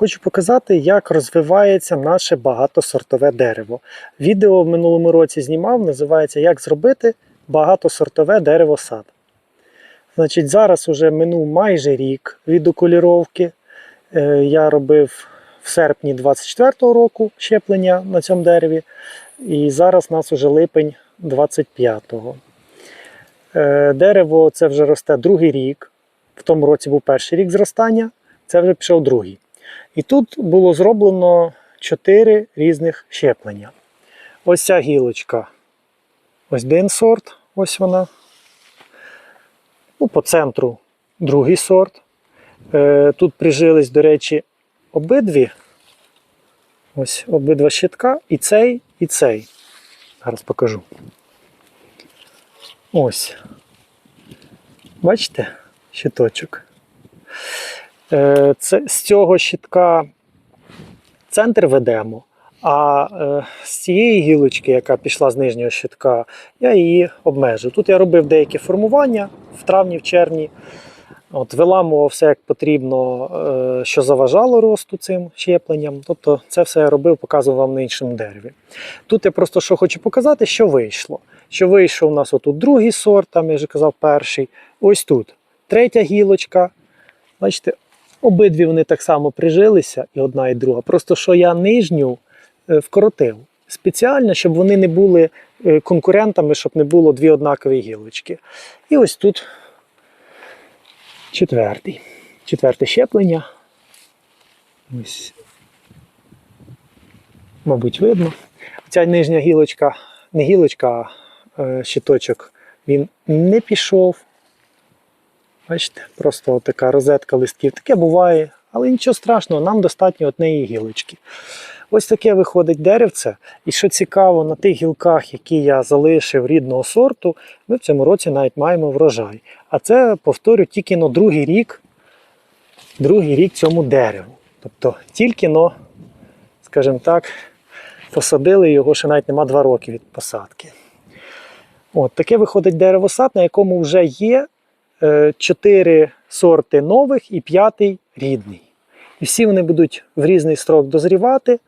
Хочу показати, як розвивається наше багатосортове дерево. Відео в минулому році знімав, називається Як зробити багатосортове дерево сад. Значить, зараз уже минув майже рік від окуліровки. Е, Я робив в серпні 24-го року щеплення на цьому дереві. І зараз у нас уже липень 25-го. Е, Дерево це вже росте другий рік. В тому році був перший рік зростання, це вже пішов другий. І тут було зроблено чотири різних щеплення. Ось ця гілочка. Ось один сорт, ось вона. Ну, по центру другий сорт. Е, тут прижились, до речі, обидві. Ось обидва щитка, і цей, і цей. Зараз покажу. Ось. Бачите? Щиточок. Е, Це, з цього щитка центр ведемо, а е, з цієї гілочки, яка пішла з нижнього щитка, я її обмежу. Тут я робив деякі формування в травні, в червні. От, виламував все як потрібно, е, що заважало росту цим щепленням. Тобто це все я робив, показував вам на іншому дереві. Тут я просто що хочу показати, що вийшло. Що вийшов у нас отут другий сорт, там я вже казав перший. Ось тут третя гілочка. Бачите, обидві вони так само прижилися, і одна, і друга. Просто що я нижню е, вкоротив. Спеціально, щоб вони не були е, конкурентами, щоб не було дві однакові гілочки. І ось тут четвертий. Четверте щеплення. Ось. Мабуть, видно. Ця нижня гілочка, не гілочка, а е, щиточок, він не пішов. Бачите, просто така розетка листків. Таке буває, але нічого страшного, нам достатньо однієї гілочки. Ось таке виходить деревце. І що цікаво, на тих гілках, які я залишив рідного сорту, ми в цьому році навіть маємо врожай. А це, повторю, тільки на другий рік, другий рік цьому дереву. Тобто тільки но, скажімо так, посадили його, ще навіть нема два роки від посадки. От таке виходить деревосад, на якому вже є чотири сорти нових і п'ятий рідний. І всі вони будуть в різний строк дозрівати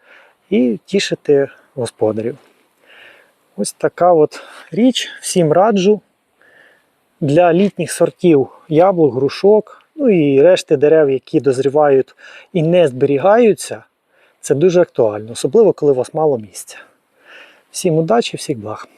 і тішити господарів. Ось така от річ. Всім раджу. Для літніх сортів яблук, грушок, ну і решти дерев, які дозрівають і не зберігаються, це дуже актуально, особливо коли у вас мало місця. Всім удачі, всіх благ!